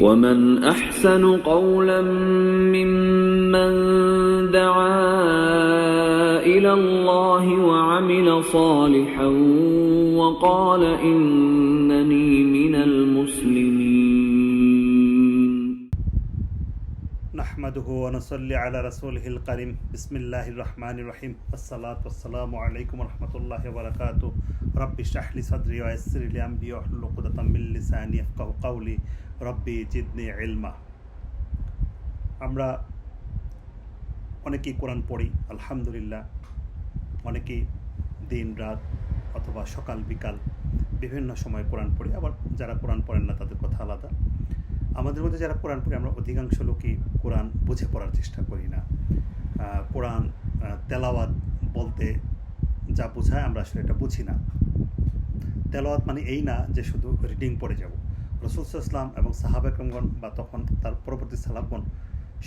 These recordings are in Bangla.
ومن احسن قولا ممن دعا إلى الله وعمل صالحا وقال انني نحمده ونصلي على رسوله الكريم بسم الله الرحمن الرحيم الصلاة والسلام عليكم ورحمة الله وبركاته ربي اشرح لي صدري ويسر لي أمري واحلل عقدة من لساني يفقهوا قولي ربي জিদনি علما আমরা অনেকেই কোরআন পড়ি আলহামদুলিল্লাহ অনেকেই দিন রাত অথবা সকাল বিকাল বিভিন্ন সময় কোরআন পড়ি আবার যারা কোরআন পড়েন না তাদের কথা আলাদা আমাদের মধ্যে যারা কোরআন পড়ি, আমরা অধিকাংশ লোকই কোরআন বুঝে পড়ার চেষ্টা করি না। কোরআন তেলাওয়াত বলতে যা বোঝায় আমরা আসলে এটা বুঝি না। তেলাওয়াত মানে এই না যে শুধু রিডিং পড়ে যাব। রসুল ইসলাম এবং সাহাবাকরমগণ বা তখন তার পরবর্তী সালাবগণ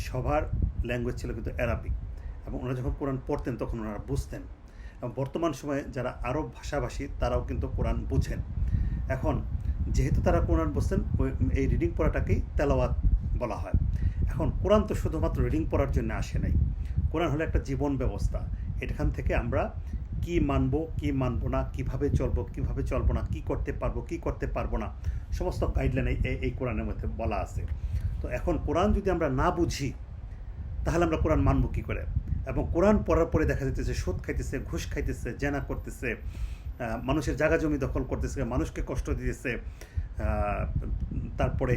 সবার ল্যাঙ্গুয়েজ ছিল কিন্তু অ্যারাবিক এবং ওনারা যখন কোরআন পড়তেন, তখন ওনারা বুঝতেন। এবং বর্তমান সময়ে যারা আরব ভাষাভাষী, তারাও কিন্তু কোরআন বুঝেন। এখন যেহেতু তারা কোরআন ওই, এই রিডিং পড়াটাকেই তেলাওয়াত বলা হয়। এখন কোরআন তো শুধুমাত্র রিডিং পড়ার জন্য আসে নাই। কোরআন হলো একটা জীবন ব্যবস্থা। এখান থেকে আমরা কি মানব কি মানব না, কীভাবে চলবো কীভাবে চলবো না, কি করতে পারব, কি করতে পারব না, সমস্ত গাইডলাইন এই এই কোরআনের মধ্যে বলা আছে। তো এখন কোরআন যদি আমরা না বুঝি, তাহলে আমরা কোরআন মানব কী করে? এবং কোরআন পড়ার পরে দেখা যাচ্ছে সুদ খাইতেছে, ঘুষ খাইতেছে, জেনা করতেছে মানুষের জায়গা জমি দখল করতেছে, মানুষকে কষ্ট দিতেছে তারপরে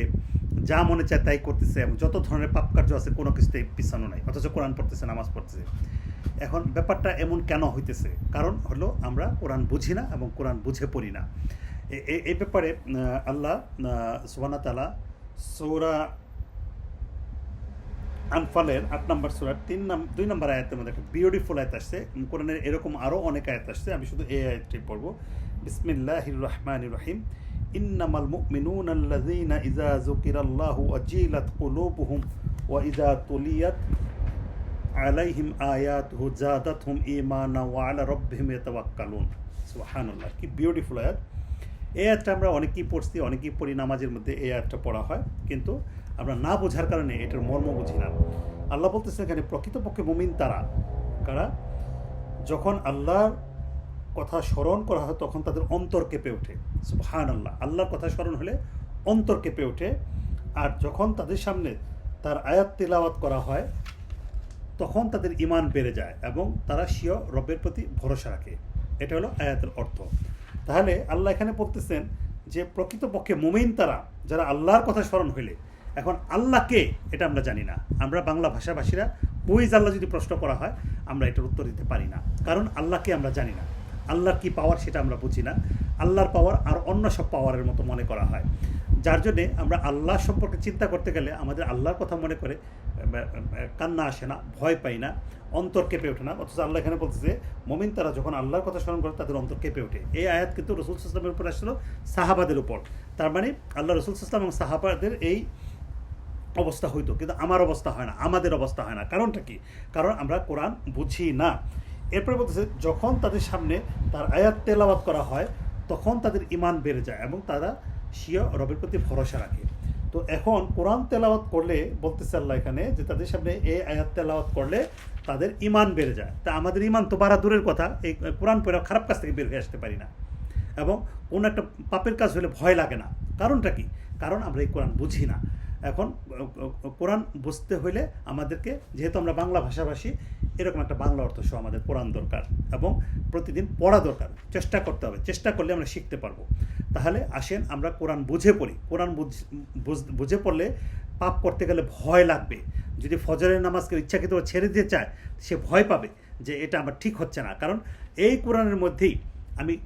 যা মনে চায় তাই করতেছে এবং যত ধরনের পাপ কার্য আছে কোনো কিছুতেই পিছানো নাই, অথচ কোরআন পড়তেছে, নামাজ পড়তেছে। এখন ব্যাপারটা এমন কেন হইতেছে? কারণ হলো আমরা কোরআন বুঝি না এবং কোরআন বুঝে পড়ি না। এই ব্যাপারে আল্লাহ সুবানা তালা সৌরা আনফালের আট নম্বর সুরার তিন দুই নম্বর আয়াতের মধ্যে একটা বিউটিফুল আয়াত আসছে। কোরআনের এরকম আরও অনেক আয়াত আসছে। আমি শুধু এই আয়াতটি পড়ব। বিসমিল্লাহির রহমান রহিম। ইন্নামাল মুমিনুন আল্লাযীনা ইযা যুকিরাল্লাহু ওয়াজিলাত কুলুবুহুম ওয়া ইযা তুলিয়াত আলাইহিম আয়াতুহু জাদাতহুম ঈমানা ওয়া আলা রাব্বিহিম ইয়াতাওয়াক্কালুন। সুবহানাল্লাহ, কি বিউটিফুল আয়াত। এই আয়াতটা আমরা অনেকেই পড়ছি, অনেকেই পড়ি নামাজের মধ্যে এই আয়াতটা পড়া হয়। কিন্তু আমরা না বোঝার কারণে এটার মর্ম বুঝি না। আল্লাহ বলতেছে, এখানে প্রকৃতপক্ষে মুমিন তারা? কারা? যখন আল্লাহর কথা স্মরণ করা হয়, তখন তাদের অন্তর কেঁপে ওঠে। হান আল্লাহ আল্লাহর কথা স্মরণ হলে অন্তর কেঁপে ওঠে। আর যখন তাদের সামনে তার আয়াত তেলাওয়াত করা হয়, তখন তাদের ইমান বেড়ে যায় এবং তারা স্বীয় রবের প্রতি ভরসা রাখে। এটা হলো আয়াতের অর্থ। তাহলে আল্লাহ এখানে বলতেছেন যে, প্রকৃতপক্ষে মুমিন তারা, যারা আল্লাহর কথা স্মরণ হইলে এখন আল্লাহকে এটা আমরা জানি না। আমরা বাংলা ভাষাভাষীরা হুইজ আল্লাহ যদি প্রশ্ন করা হয়, আমরা এটার উত্তর দিতে পারি না। কারণ আল্লাহকে আমরা জানি না। আল্লাহর কি পাওয়ার সেটা আমরা বুঝি না। আল্লাহর পাওয়ার আর অন্য সব পাওয়ারের মতো মনে করা হয়। যার জন্যে আমরা আল্লাহ সম্পর্কে চিন্তা করতে গেলে আমাদের আল্লাহর কথা মনে করে কান্না আসে না, ভয় পাই না, অন্তর কেঁপে ওঠে না। অথচ আল্লাহ এখানে বলতেছে মমিন তারা যখন আল্লাহর কথা স্মরণ করে, তাদের অন্তর কেঁপে ওঠে। এই আয়াত কিন্তু রসুল ইসলামের উপর আসছিল সাহাবাদের উপর। তার মানে আল্লাহ রসুল ইসলাম এবং সাহাবাদের এই অবস্থা হইতো, কিন্তু আমার অবস্থা হয় না, আমাদের অবস্থা হয় না। কারণটা কি? কারণ আমরা কোরআন বুঝি না। এরপরে বলতেছে, যখন তাদের সামনে তার আয়াত তেলাওয়াত করা হয়, তখন তাদের ইমান বেড়ে যায় এবং তারা স্বীয় রবের প্রতি ভরসা রাখে। তো এখন কোরআন তেলাওয়াত করলে, বলতেছে আল্লাহ এখানে, যে তাদের সামনে এই আয়াত তেলাওয়াত করলে তাদের ইমান বেড়ে যায়। তা আমাদের ইমান তো বাড়া দূরের কথা, এই কোরআন পড়ে খারাপ কাজ থেকে বের হয়ে আসতে পারি না। এবং কোনো একটা পাপের কাজ হলে ভয় লাগে না। কারণটা কি? কারণ আমরা এই কোরআন বুঝি না। এখন কোরআন বুঝতে হলে আমাদেরকে, যেহেতু আমরা বাংলা ভাষাভাষী, এরকম একটা বাংলা অর্থ সহ আমাদের কোরআন দরকার এবং প্রতিদিন পড়া দরকার। চেষ্টা করতে হবে। চেষ্টা করলে আমরা শিখতে পারব। তাহলে আসেন আমরা কোরআন বুঝে পড়ি। কোরআন বুঝে পড়লে পাপ করতে গেলে ভয় লাগবে। যদি ফজরের নামাজকে ইচ্ছাকৃত ছেড়ে দিতে চায়, সে ভয় পাবে যে এটা আমার ঠিক হচ্ছে না। কারণ এই কোরআনের মধ্যেই আমি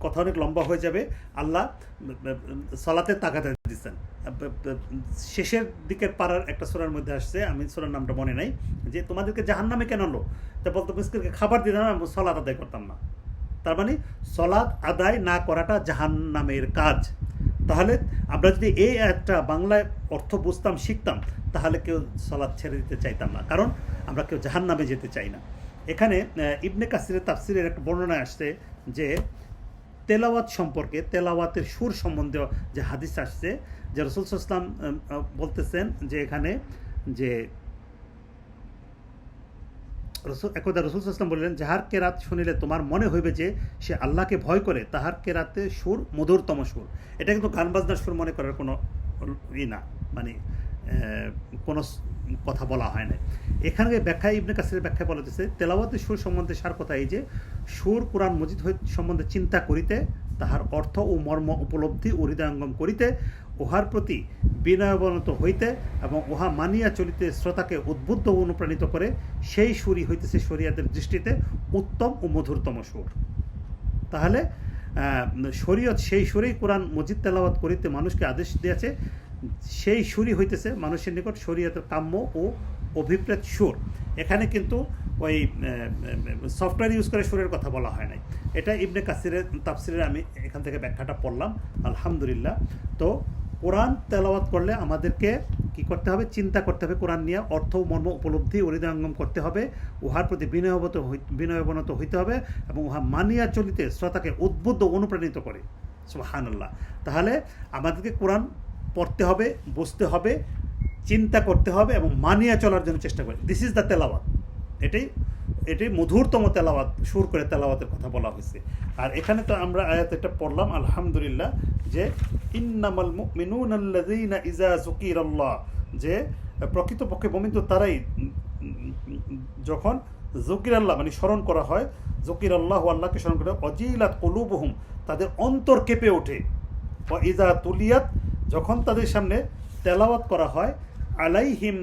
কথা অনেক লম্বা হয়ে যাবে। আল্লাহ, সলাতে তাকাতে দিচ্ছেন। শেষের দিকের পাড়ার একটা সোরার মধ্যে আসছে, আমি সোরার নামটা মনে নাই, যে তোমাদেরকে জাহান নামে কেন আনলো? তা বলতো, মিসকিনকে খাবার দিতাম আমি সলাদ আদায় করতাম না। তার মানে সলাদ আদায় না করাটা জাহান নামের কাজ। তাহলে আমরা যদি এই একটা বাংলায় অর্থ বুঝতাম, শিখতাম, তাহলে কেউ সলাদ ছেড়ে দিতে চাইতাম না। কারণ, আমরা কেউ জাহান নামে যেতে চাই না। এখানে ইবনে কাসিরের তাফসিরের একটা বর্ণনা আসছে যে তেলাওয়াত সম্পর্কে, তেলাওয়াতের সুর সম্বন্ধে যে হাদিস আসছে, যে রসুল ইসলাম বলতেছেন যে এখানে যে রসুল, একদা রসুল ইসলাম বললেন, যাহার কেরাত শুনিলে তোমার মনে হইবে যে সে আল্লাহকে ভয় করে, তাহার কেরাতে সুর মধুরতম সুর। এটা কিন্তু গান বাজনার সুর মনে করার কোনো ই না। মানে কোনো কথা বলা হয় না এখানে ব্যাখ্যা ইবনে কাসিরের ব্যাখ্যা বলা হচ্ছে তেলাওয়াতের সুর সম্বন্ধে সার কথা এই যে, সুর কোরআন মজিদ সম্বন্ধে চিন্তা করিতে, তাহার অর্থ ও মর্ম উপলব্ধি ও হৃদয়ঙ্গম করিতে, উহার প্রতি বিনয়বনত হইতে এবং উহা মানিয়া চলিতে শ্রোতাকে উদ্বুদ্ধ অনুপ্রাণিত করে, সেই সুরই হইতেছে শরিয়াদের দৃষ্টিতে উত্তম ও মধুরতম সুর। তাহলে শরীয়ত সেই সুরেই কোরআন মজিদ তেলাওয়াত করিতে মানুষকে আদেশ দিয়েছে সেই সুরই হইতেছে মানুষের নিকট শরীয়তের কাম্য ও অভিপ্রেত সুর। এখানে কিন্তু ওই সফটওয়্যার ইউজ করে সুরের কথা বলা হয় নাই। এটা ইবনে কাসিরের তাফসিরের আমি এখান থেকে ব্যাখ্যাটা পড়লাম, আলহামদুলিল্লাহ। তো কোরআন তেলাওয়াত করলে আমাদেরকে কি করতে হবে? চিন্তা করতে হবে। কোরআন নিয়ে অর্থ, মর্ম, উপলব্ধি, হৃদয়ঙ্গম করতে হবে। উহার প্রতি বিনয়বত বিনয়বনত হইতে হবে এবং উহা মানিয়া চলিতে শ্রোতাকে উদ্বুদ্ধ অনুপ্রাণিত করে। সুবহানাল্লাহ। তাহলে আমাদেরকে কোরআন পড়তে হবে, বুঝতে হবে, চিন্তা করতে হবে এবং মানিয়ে চলার জন্য চেষ্টা করে। দিস ইজ দ্য তেলাওয়াত। এটাই এটাই মধুরতম তেলাওয়াত, সুর করে তেলাওয়াতের কথা বলা হয়েছে। আর এখানে তো আমরা আয়াত এটা পড়লাম, আলহামদুলিল্লাহ, যে ইন্নামাল মুমিনুন আল্লাযীনা ইজা যুকিরাল্লাহ, যে প্রকৃতপক্ষে মুমিন তো তারাই যখন জকির আল্লাহ মানে স্মরণ করা হয় জকির আল্লাহ আল্লাহকে স্মরণ করে, অজিলাত কলুবহুম, তাদের অন্তর কেঁপে ওঠে। ইজা তুলিয়াত যখন তাদের সামনে তেলাওয়াত করা হয়, আলাইহিম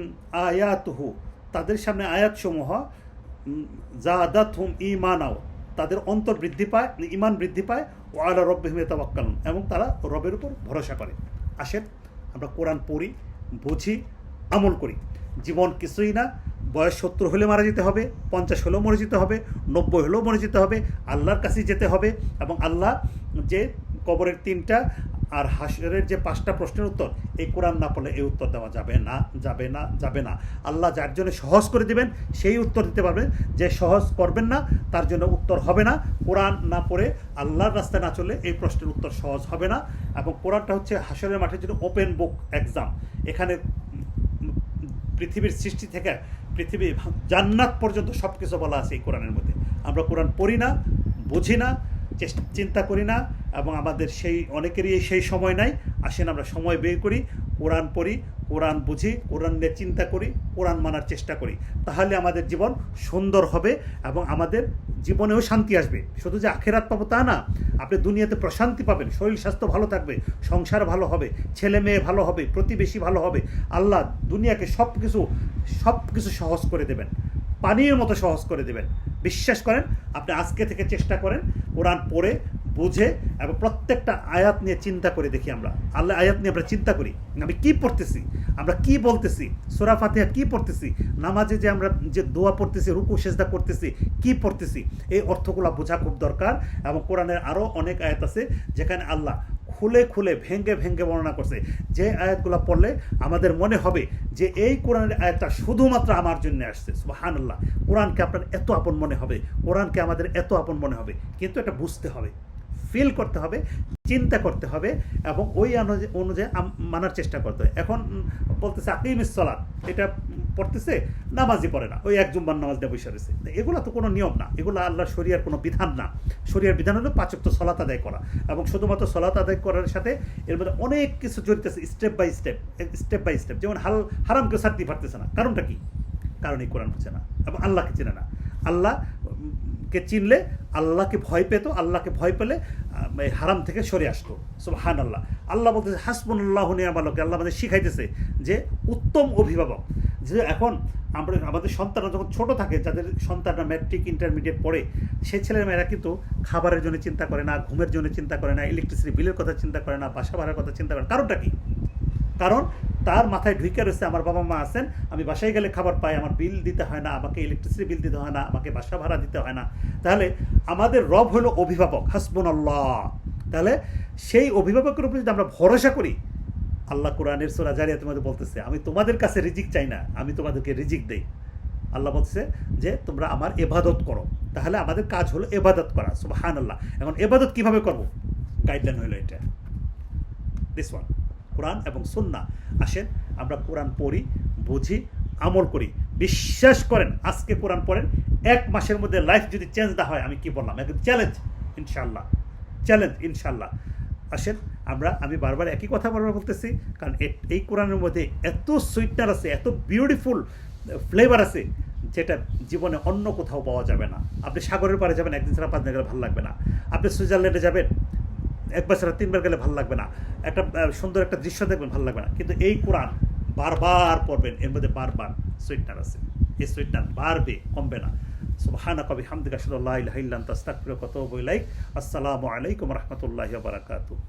আয়াতুহু, তাদের সামনে আয়াতসমূহ জাদাত হুম ইমানাও তাদের অন্তর বৃদ্ধি পায় ইমান বৃদ্ধি পায়, ও আলা রব্বিহিম তাওয়াক্কালুন এবং তারা রবের উপর ভরসা করে। আসেন, আমরা কোরআন পড়ি, বুঝি, আমল করি। জীবন কিছুই না, বয়স সত্তর হলে মারা যেতে হবে, পঞ্চাশ হলেও মরে যেতে হবে, নব্বই হলেও মরে যেতে হবে, আল্লাহর কাছে যেতে হবে, এবং আল্লাহ যে কবরের তিনটা আর হাসরের যে পাঁচটা প্রশ্নের উত্তর, এই কোরআন না পড়লে এই উত্তর দেওয়া যাবে না যাবে না যাবে না। আল্লাহ যার জন্য সহজ করে দিবেন, সেই উত্তর দিতে পারবেন যে সহজ করবেন না, তার জন্য উত্তর হবে না। কোরআন না পড়ে আল্লাহর রাস্তায় না চলে এই প্রশ্নের উত্তর সহজ হবে না। এবং কোরআনটা হচ্ছে হাসরের মাঠের জন্য ওপেন বুক এক্সাম এখানে পৃথিবীর সৃষ্টি থেকে পৃথিবী জান্নাত পর্যন্ত সব কিছু বলা আছে এই কোরআনের মধ্যে। আমরা কোরআন পড়ি না, বুঝি না, চেষ্টা চিন্তা করি না এবং আমাদের সেই, অনেকেরই সেই সময় নাই। আসেন আমরা সময় বের করি, কোরআন পড়ি, কোরআন বুঝি, কোরআন নিয়ে চিন্তা করি, কোরআন মানার চেষ্টা করি। তাহলে আমাদের জীবন সুন্দর হবে এবং আমাদের জীবনেও শান্তি আসবে। শুধু যে আখেরাত পাবো তা না, আপনি দুনিয়াতে প্রশান্তি পাবেন, শরীর, স্বাস্থ্য ভালো থাকবে, সংসার ভালো হবে, ছেলে মেয়ে ভালো হবে, প্রতিবেশী ভালো হবে। আল্লাহ দুনিয়াকে সব কিছু সব কিছু সহজ করে দেবেন। পানির মতো সহজ করে দেবেন। বিশ্বাস করেন, আপনি আজকে থেকে চেষ্টা করেন, কোরআন পড়ে বুঝে এবং প্রত্যেকটা আয়াত নিয়ে চিন্তা করে দেখি আমরা। আল্লাহ আয়াত নিয়ে আমরা চিন্তা করি। আমি কি পড়তেছি? আমরা কি বলতেছি? সোরা ফাতিহা কি পড়তেছি? নামাজে যে আমরা যে দোয়া পড়তেছি, রুকু, সেজদা করতেছি, কি পড়তেছি? এই অর্থগুলো বোঝা খুব দরকার এবং কোরআনের আরও অনেক আয়াত আছে যেখানে আল্লাহ খুলে খুলে, ভেঙ্গে ভেঙ্গে বর্ণনা করছে। যে আয়াতগুলো পড়লে আমাদের মনে হবে যে এই কোরআনের আয়াতটা শুধুমাত্র আমার জন্য আসছে। সুবাহান আল্লাহ কোরআনকে আপনার এত আপন মনে হবে। কোরআনকে আমাদের এত আপন মনে হবে। কিন্তু এটা বুঝতে হবে। ফিল করতে হবে চিন্তা করতে হবে এবং ওই অনুযায়ী মানার চেষ্টা করতে হবে। এখন বলতেছে আকিম ইসলাত এটা পড়তেছে নামাজই পড়ে না ওই এক জুম্বার নামাজ দিয়ে বসে রয়েছে। এগুলো তো কোনো নিয়ম না এগুলো আল্লাহ শরিয়ার কোনো বিধান না। শরিয়ার বিধান হলো পাঁচক সলাত আদায় করা এবং শুধুমাত্র সলাত আদায় করার সাথে এর মধ্যে অনেক কিছু জড়িত আছে step by step step by step যেমন হাল হারাম কেউ পারতেছে না। কারণটা কি? কারণ এই কোরআন বুঝে না এবং আল্লাহকে চেনে না। আল্লাহ উম, কে চিনলে আল্লাহকে ভয় পেত, আল্লাহকে ভয় পেলে হারাম থেকে সরে আসতো। হান আল্লাহ আল্লাহ বলতেছে হাসবুল্লাহ নিয়ামালকে আল্লাহ আমাদের শিখাইতেছে যে উত্তম অভিভাবক। যে এখন আমরা, আমাদের সন্তানরা যখন ছোট থাকে, যাদের সন্তানরা ম্যাট্রিক ইন্টারমিডিয়েট পড়ে সেই ছেলেমেয়েরা কিন্তু খাবারের জন্য চিন্তা করে না, ঘুমের জন্য চিন্তা করে না ইলেকট্রিসিটি বিলের কথা চিন্তা করে না, বাসা ভাড়ার কথা চিন্তা করে না। কারণটা কি? কারণ তার মাথায় ঢুকে রয়েছে, আমার বাবা মা আছেন, আমি বাসায় গেলে খাবার পাই, আমার বিল দিতে হয় না, আমাকে ইলেকট্রিসিটি বিল দিতে হয় না, আমাকে বাসা ভাড়া দিতে হয় না। তাহলে আমাদের রব হলো অভিভাবক হাসবুন আল্লাহ তাহলে সেই অভিভাবকের উপর যদি আমরা ভরসা করি, আল্লাহ কোরআনের সোরা জারিয়া তোমাদের বলতেছে, আমি তোমাদের কাছে রিজিক চাই না, আমি তোমাদেরকে রিজিক দেই। আল্লাহ বলছে যে, তোমরা আমার এবাদত করো। তাহলে আমাদের কাজ হলো এবাদত করা সুবাহান আল্লাহ এখন এবাদত কীভাবে করব? গাইডলাইন হলো এটা। দিস ওয়ান কোরআন এবং সুন্না। আসেন, আমরা কোরআন পড়ি, বুঝি, আমল করি। বিশ্বাস করেন, আজকে কোরআন পড়েন, এক মাসের মধ্যে লাইফ যদি চেঞ্জ না হয়, আমি কি বললাম? একদম চ্যালেঞ্জ ইনশাল্লাহ চ্যালেঞ্জ ইনশাল্লাহ আসেন, আমরা, আমি বারবার একই কথা বারবার বলতেছি, কারণ এই কোরআনের মধ্যে এত সুইটনার আছে, এত বিউটিফুল ফ্লেভার আছে, যেটা জীবনে অন্য কোথাও পাওয়া যাবে না। আপনি সাগরের পাড়ে যাবেন, একদিন ছাড়া পাঁচ দিন গেলে ভালো লাগবে না। আপনি সুইজারল্যান্ডে যাবেন একবার ছাড়া তিনবার গেলে ভালো লাগবে না। একটা সুন্দর একটা দৃশ্য দেখবেন, ভালো লাগবে না। কিন্তু এই কোরআন বারবার পড়বেন, এর মধ্যে বারবার সুইটনার আছে। এই সুইটনার বাড়বে, কমবে না। সুবহানা কবি হামদিকা সাল্লাহ আস্তাগফিরুকা ওয়া আতুবু ইলাইক। আসসালামু আলাইকুম রাহমাতুল্লাহি ওয়া বারাকাতুহু।